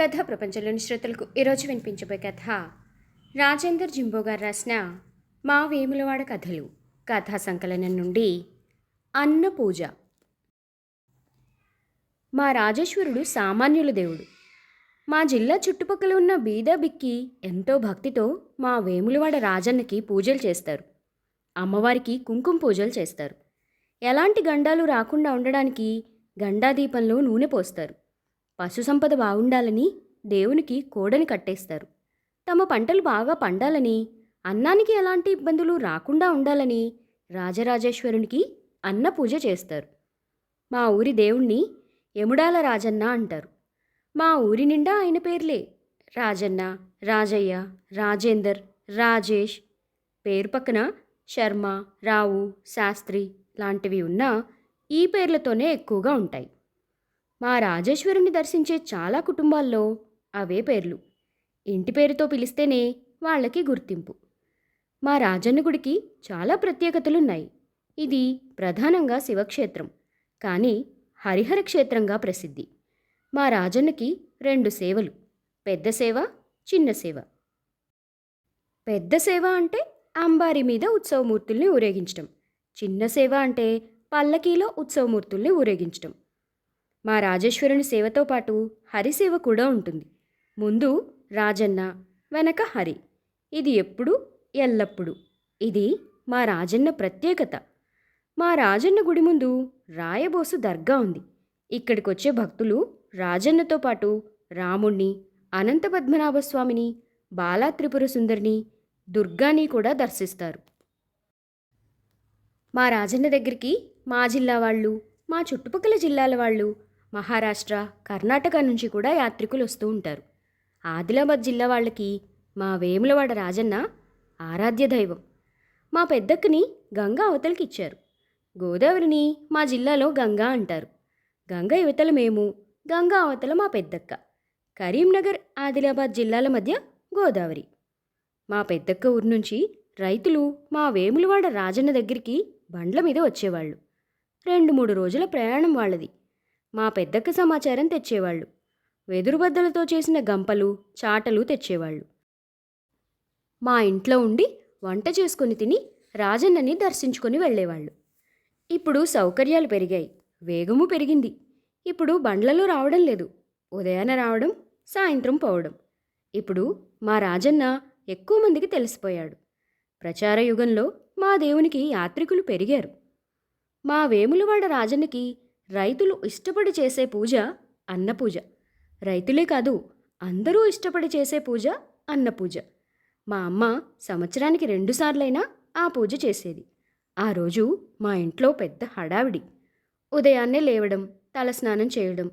కథ ప్రపంచంలోని శ్రోతలకు ఈరోజు వినిపించబోయే కథ. రాజేందర్ జింబో గారు రాసిన మా వేములవాడ కథలు కథా సంకలనం నుండి అన్న పూజ. మా రాజేశ్వరుడు సామాన్యుల దేవుడు. మా జిల్లా చుట్టుపక్కల ఉన్న బీద బిక్కి ఎంతో భక్తితో మా వేములవాడ రాజన్నకి పూజలు చేస్తారు. అమ్మవారికి కుంకుమ పూజలు చేస్తారు. ఎలాంటి గండాలు రాకుండా ఉండడానికి గండాదీపంలో నూనె పోస్తారు. పశు సంపద బాగుండాలని దేవునికి కోడని కట్టేస్తారు. తమ పంటలు బాగా పండాలని అన్నానికి ఎలాంటి ఇబ్బందులు రాకుండా ఉండాలని రాజరాజేశ్వరునికి అన్న పూజ చేస్తారు. మా ఊరి దేవుణ్ణి ఎముడాల రాజన్న అంటారు. మా ఊరి నిండా ఆయన పేర్లే. రాజన్న రాజయ్య రాజేందర్ రాజేష్. పేరు పక్కన శర్మ రావు శాస్త్రి లాంటివి ఉన్నా ఈ పేర్లతోనే ఎక్కువగా ఉంటాయి. మా రాజేశ్వరుని దర్శించే చాలా కుటుంబాల్లో అవే పేర్లు. ఇంటి పేరుతో పిలిస్తేనే వాళ్ళకి గుర్తింపు. మా రాజన్న గుడికి చాలా ప్రత్యేకతలున్నాయి. ఇది ప్రధానంగా శివక్షేత్రం కానీ హరిహర క్షేత్రంగా ప్రసిద్ధి. మా రాజన్నకి రెండు సేవలు పెద్ద సేవ చిన్న సేవ. పెద్ద సేవ అంటే అంబారి మీద ఉత్సవమూర్తుల్ని ఊరేగించడం చిన్న సేవ అంటే పల్లకీలో ఉత్సవమూర్తుల్ని ఊరేగించడం మా రాజేశ్వరుని సేవతో పాటు హరిసేవ కూడా ఉంటుంది. ముందు రాజన్న వెనక హరి. ఇది ఎప్పుడు ఎల్లప్పుడు. ఇది మా రాజన్న ప్రత్యేకత. మా రాజన్న గుడి ముందు రాయబోసు దర్గా ఉంది. ఇక్కడికొచ్చే భక్తులు రాజన్నతో పాటు రాముణ్ణి అనంత పద్మనాభస్వామిని బాలా త్రిపుర సుందరిని దుర్గాని కూడా దర్శిస్తారు. మా రాజన్న దగ్గరికి మా జిల్లా వాళ్ళు మా చుట్టుపక్కల జిల్లాల వాళ్ళు మహారాష్ట్ర కర్ణాటక నుంచి కూడా యాత్రికులు వస్తూ ఉంటారు. ఆదిలాబాద్ జిల్లా వాళ్ళకి మా వేములవాడ రాజన్న ఆరాధ్య దైవం. మా పెద్దక్కని గంగా అవతలకి ఇచ్చారు. గోదావరిని మా జిల్లాలో గంగా అంటారు. గంగ యువతల మేము గంగా అవతల మా పెద్దక్క. కరీంనగర్ ఆదిలాబాద్ జిల్లాల మధ్య గోదావరి. మా పెద్దక్క ఊరు నుంచి రైతులు మా వేములవాడ రాజన్న దగ్గరికి బండ్ల మీద వచ్చేవాళ్ళు. రెండు మూడు రోజుల ప్రయాణం వాళ్ళది. మా పెద్దక్క సమాచారం తెచ్చేవాళ్ళు. వెదురుబద్దలతో చేసిన గంపలు చాటలు తెచ్చేవాళ్ళు. మా ఇంట్లో ఉండి వంట చేసుకొని తిని రాజన్నని దర్శించుకొని వెళ్ళేవాళ్ళు. ఇప్పుడు సౌకర్యాలు పెరిగాయి. వేగము పెరిగింది. ఇప్పుడు బండ్లలో రావడం లేదు. ఉదయాన రావడం సాయంత్రం పోవడం. ఇప్పుడు మా రాజన్న ఎక్కువ మందికి తెలిసిపోయాడు. ప్రచార యుగంలో మా దేవునికి యాత్రికులు పెరిగారు. మా వేములవాడ రాజన్నకి రైతులు ఇష్టపడి చేసే పూజ అన్నపూజ రైతులే కాదు అందరూ ఇష్టపడి చేసే పూజ అన్నపూజ మా అమ్మ సంవత్సరానికి రెండుసార్లైనా ఆ పూజ చేసేది. ఆ రోజు మా ఇంట్లో పెద్ద హడావిడి. ఉదయాన్నే లేవడం తలస్నానం చేయడం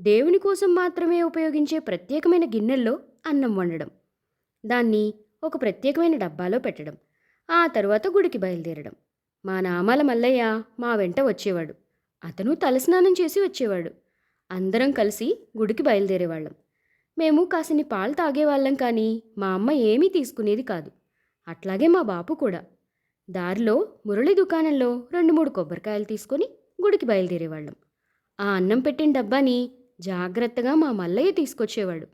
దేవుని కోసం మాత్రమే ఉపయోగించే ప్రత్యేకమైన గిన్నెల్లో అన్నం వండడం దాన్ని ఒక ప్రత్యేకమైన డబ్బాలో పెట్టడం ఆ తర్వాత గుడికి బయలుదేరడం. మా నామాల మల్లయ్య మా వెంట వచ్చేవాడు. అతను తలస్నానం చేసి వచ్చేవాడు. అందరం కలిసి గుడికి బయలుదేరేవాళ్ళం. మేము కాసిని పాలు తాగేవాళ్ళం కానీ మా అమ్మ ఏమీ తీసుకునేది కాదు. అట్లాగే మా బాపు కూడా. దారిలో మురళి దుకాణంలో రెండు మూడు కొబ్బరికాయలు తీసుకొని గుడికి బయలుదేరేవాళ్ళం. ఆ అన్నం పెట్టిన డబ్బాని జాగ్రత్తగా మా మల్లయ్య తీసుకొచ్చేవాడు.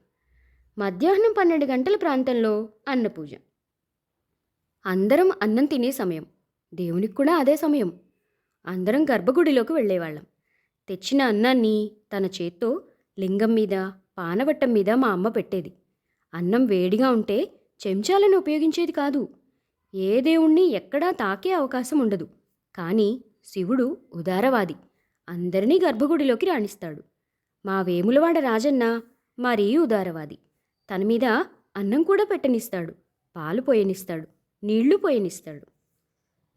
మధ్యాహ్నం పన్నెండు గంటల ప్రాంతంలో అన్నపూజ. అందరం అన్నం తినే సమయం. దేవునికి కూడా అదే సమయం. అందరం గర్భగుడిలోకి వెళ్ళేవాళ్ళం. తెచ్చిన అన్నాన్ని తన చేత్తో లింగం మీద పానవట్టం మీద మా అమ్మ పెట్టేది. అన్నం వేడిగా ఉంటే చెంచాలను ఉపయోగించేది కాదు. ఏ దేవుణ్ణి ఎక్కడా తాకే అవకాశం ఉండదు. కానీ శివుడు ఉదారవాది. అందరినీ గర్భగుడిలోకి రాణిస్తాడు. మా వేములవాడ రాజన్న మరీ ఉదారవాది. తన మీద అన్నం కూడా పెట్టనిస్తాడు. పాలు పోయనిస్తాడు. నీళ్ళు పోయనిస్తాడు.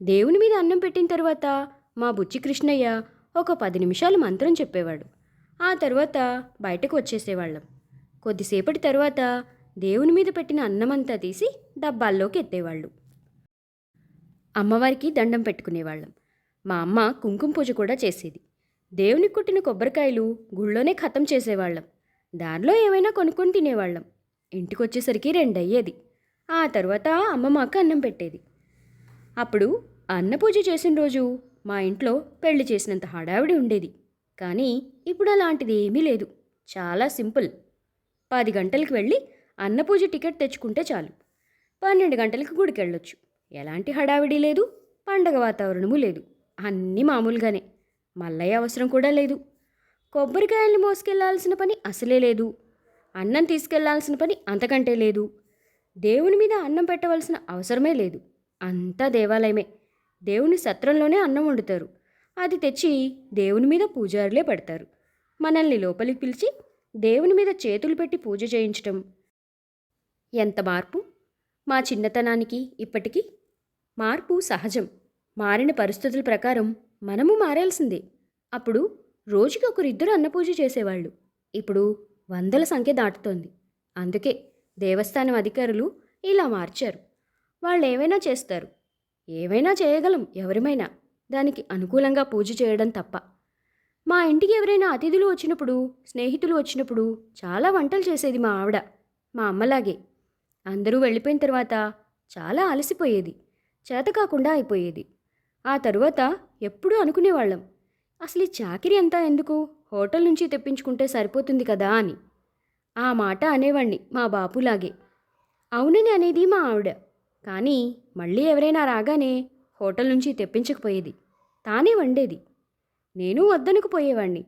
దేవుని మీద అన్నం పెట్టిన తర్వాత మా బుచ్చి కృష్ణయ్య ఒక పది నిమిషాలు మంత్రం చెప్పేవాడు. ఆ తర్వాత బయటకు వచ్చేసేవాళ్ళం. కొద్దిసేపటి తర్వాత దేవుని మీద పెట్టిన అన్నమంతా తీసి డబ్బాల్లోకి ఎత్తేవాళ్ళు. అమ్మవారికి దండం పెట్టుకునేవాళ్ళం. మా అమ్మ కుంకుమ పూజ కూడా చేసేది. దేవునికి కొట్టిన కొబ్బరికాయలు గుళ్ళోనే ఖతం చేసేవాళ్ళం. దానిలో ఏమైనా కొనుక్కొని తినేవాళ్ళం. ఇంటికి వచ్చేసరికి రెండు రెండయ్యేది. ఆ తర్వాత అమ్మ మాకు అన్నం పెట్టేది. అప్పుడు అన్న పూజ చేసిన రోజు మా ఇంట్లో పెళ్ళి చేసినంత హడావిడి ఉండేది. కానీ ఇప్పుడు అలాంటిది ఏమీ లేదు. చాలా సింపుల్. పది గంటలకు వెళ్ళి అన్నపూజ టికెట్ తెచ్చుకుంటే చాలు. పన్నెండు గంటలకు గుడికి వెళ్ళొచ్చు ఎలాంటి హడావిడి లేదు. పండగ వాతావరణము లేదు. అన్నీ మామూలుగానే. మల్లయ్య అవసరం కూడా లేదు. కొబ్బరికాయల్ని మోసుకెళ్ళాల్సిన పని అసలే లేదు. అన్నం తీసుకెళ్ళాల్సిన పని అంతకంటే లేదు. దేవుని మీద అన్నం పెట్టవలసిన అవసరమే లేదు. అంతా దేవాలయమే. దేవుని సత్రంలోనే అన్నం వండుతారు. అది తెచ్చి దేవుని మీద పూజారులే పెడతారు. మనల్ని లోపలికి పిలిచి దేవుని మీద చేతులు పెట్టి పూజ చేయించటం. ఎంత మార్పు? మా చిన్నతనానికి ఇప్పటికీ మార్పు సహజం. మారిన పరిస్థితుల ప్రకారం మనము మారాల్సిందే. అప్పుడు రోజుకి ఒకరిద్దరు అన్నపూజ చేసేవాళ్ళు. ఇప్పుడు వందల సంఖ్య దాటుతోంది. అందుకే దేవస్థానం అధికారులు ఇలా మార్చారు. వాళ్ళు ఏవైనా చేస్తారు. ఏవైనా చేయగలం ఎవరిమైనా. దానికి అనుకూలంగా పూజ చేయడం తప్ప. మా ఇంటికి ఎవరైనా అతిథులు వచ్చినప్పుడు స్నేహితులు వచ్చినప్పుడు చాలా వంటలు చేసేది మా ఆవిడ మా అమ్మలాగే. అందరూ వెళ్ళిపోయిన తర్వాత చాలా అలసిపోయేది చేత కాకుండా అయిపోయేది. ఆ తరువాత ఎప్పుడూ అనుకునేవాళ్ళం అసలు ఈ చాకిరి అంతా ఎందుకు? హోటల్ నుంచి తెప్పించుకుంటే సరిపోతుంది కదా అని. ఆ మాట అనేవాణ్ణి మా బాపులాగే. అవునని అనేది మా ఆవిడ. కానీ మళ్ళీ ఎవరైనా రాగానే హోటల్ నుంచి తెప్పించకపోయేది. తానే వండేది. నేను వద్దనకు పోయేవాణ్ణి.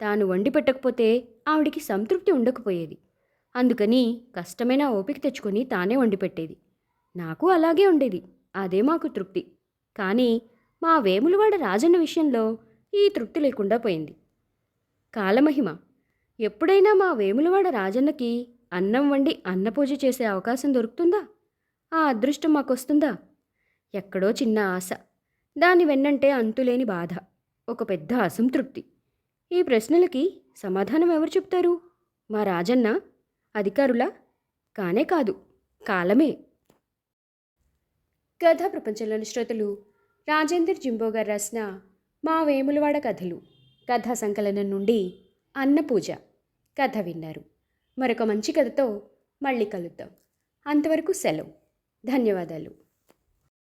తాను వండి పెట్టకపోతే ఆవిడికి సంతృప్తి ఉండకపోయేది. అందుకని కష్టమైన ఓపిక తెచ్చుకొని తానే వండి పెట్టేది. నాకు అలాగే ఉండేది. అదే మాకు తృప్తి. కానీ మా వేములవాడ రాజన్న విషయంలో ఈ తృప్తి లేకుండా పోయింది. కాలమహిమ. ఎప్పుడైనా మా వేములవాడ రాజన్నకి అన్నం వండి అన్నపూజ చేసే అవకాశం దొరుకుతుందా? ఆ అదృష్టం మాకొస్తుందా? ఎక్కడో చిన్న ఆశ. దాని వెన్నంటే అంతులేని బాధ. ఒక పెద్ద అసంతృప్తి. ఈ ప్రశ్నలకి సమాధానం ఎవరు చెప్తారు? మా రాజన్న? అధికారులా? కానే కాదు. కాలమే. కథా ప్రపంచంలోని శ్రోతలు రాజేందర్ జింబో గారు రాసిన మా వేములవాడ కథలు. కథా సంకలనం నుండి అన్నపూజ. కథ విన్నారు. మరొక మంచి కథతో మళ్ళీ కలుద్దాం. అంతవరకు సెలవు. ధన్యవాదాలు.